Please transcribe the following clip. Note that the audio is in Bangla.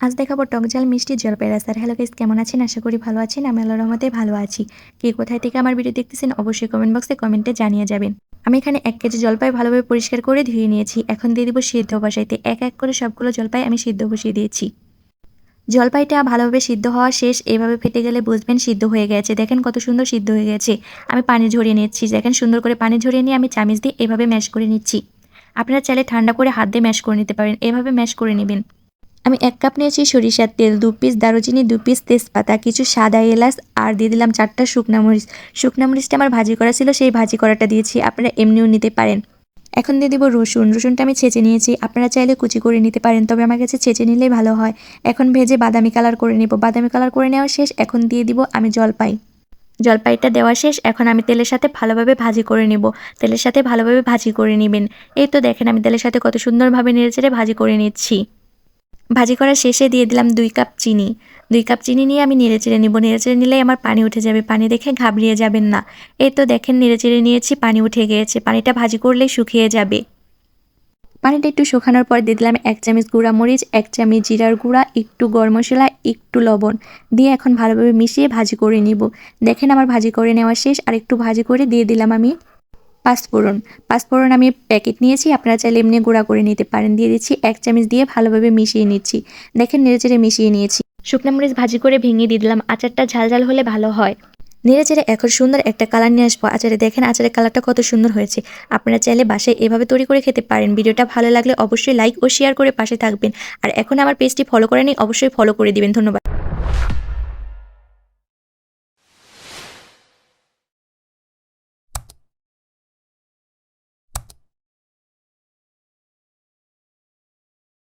আজ দেখাবো টক ঝাল মিষ্টি জলপাইয়ের আচার হ্যালো গাইস কেমন আছেন? আশা করি ভালো আছেন। আমি আল্লাহর রহমতে ভালো আছি। কে কোথায় থেকে আমার ভিডিও দেখতেছেন অবশ্যই কমেন্ট বক্সে কমেন্টে জানিয়ে যাবেন। আমি এখানে এক কেজি জলপাই ভালোভাবে পরিষ্কার করে ধুয়ে নিয়েছি। এখন দিয়ে দিব সিদ্ধ বসাইতে। এক এক করে সবগুলো জলপাই আমি সিদ্ধ বসিয়ে দিয়েছি। জলপাইটা ভালোভাবে সিদ্ধ হওয়া শেষ। এভাবে ফেটে গেলে বুঝবেন সিদ্ধ হয়ে গেছে। দেখেন কত সুন্দর সিদ্ধ হয়ে গেছে। আমি পানি ঝরিয়ে নিচ্ছি। দেখেন সুন্দর করে পানি ঝরিয়ে নিয়ে আমি চামিচ দিয়ে এভাবে ম্যাশ করে নিচ্ছি। আপনারা চাইলে ঠান্ডা করে হাত দিয়ে ম্যাশ করে নিতে পারেন। এভাবে ম্যাশ করে নেবেন। আমি এক কাপ নিয়েছি সরিষার তেল, দু পিস দারুচিনি, দু পিস তেজপাতা, কিছু সাদা এলাচ, আর দিয়ে দিলাম চারটা শুকনা মরিচ। শুকনা মরিচটা আমার ভাজি করা ছিল, সেই ভাজি করাটা দিয়েছি, আপনারা এমনিও নিতে পারেন। এখন দিয়ে দিব রসুন। রসুনটা আমি ছেঁচে নিয়েছি, আপনারা চাইলে কুচি করে নিতে পারেন, তবে আমার কাছে ছেঁচে নিলেই ভালো হয়। এখন ভেজে বাদামি কালার করে নেব। বাদামি কালার করে নেওয়া শেষ, এখন দিয়ে দিব আমি জলপাই। জলপাইটা দেওয়া শেষ, এখন আমি তেলের সাথে ভালোভাবে ভাজি করে নেব। তেলের সাথে ভালোভাবে ভাজি করে নেবেন। এই তো দেখেন, আমি তেলের সাথে কত সুন্দরভাবে নেড়েচেড়ে ভাজি করে নিচ্ছি। ভাজি করার শেষে দিয়ে দিলাম দুই কাপ চিনি। দুই কাপ চিনি নিয়ে আমি নেড়ে নেড়েচেড়ে নিব। নেড়েচেড়ে নিলেই আমার পানি উঠে যাবে। পানি দেখে ঘাবড়িয়ে যাবেন না। এই তো দেখেন নেড়ে নেড়েচেড়ে নিয়েছি, পানি উঠে গিয়েছে। পানিটা ভাজি করলেই শুকিয়ে যাবে। পানিটা একটু শুকানোর পর দিয়ে দিলাম এক চামচ গুঁড়া মরিচ, এক চামচ জিরার গুঁড়া, একটু গরম মশলা, একটু লবণ। দিয়ে এখন ভালোভাবে মিশিয়ে ভাজি করে নিব। দেখেন আমার ভাজি করে নেওয়া শেষ। আর একটু ভাজি করে দিয়ে দিলাম আমি পাঁচফোড়ন পাঁচফোড়ন আমি প্যাকেট নিয়েছি আপনারা চাইলে এমনি গুঁড়া করে নিতে পারেন। দিয়ে দিচ্ছি এক চামচ দিয়ে ভালোভাবে মিশিয়ে নিচ্ছি। দেখেন নেড়েচেড়ে মিশিয়ে নিয়েছি। শুকনো মরিচ ভাজি করে ভেঙে দিয়ে দিলাম। আচারটা ঝাল ঝাল হলে ভালো হয়। নেড়েচেড়ে এখন সুন্দর একটা কালার নিয়ে আসব। আচারে দেখেন আচারের কালারটা কত সুন্দর হয়েছে। আপনারা চাইলে বাসায় এভাবে তৈরি করে খেতে পারেন। ভিডিওটা ভালো লাগলে অবশ্যই লাইক ও শেয়ার করে পাশে থাকবেন। আর এখন আমার পেজটি ফলো করে নিই অবশ্যই ফলো করে দিবেন। ধন্যবাদ।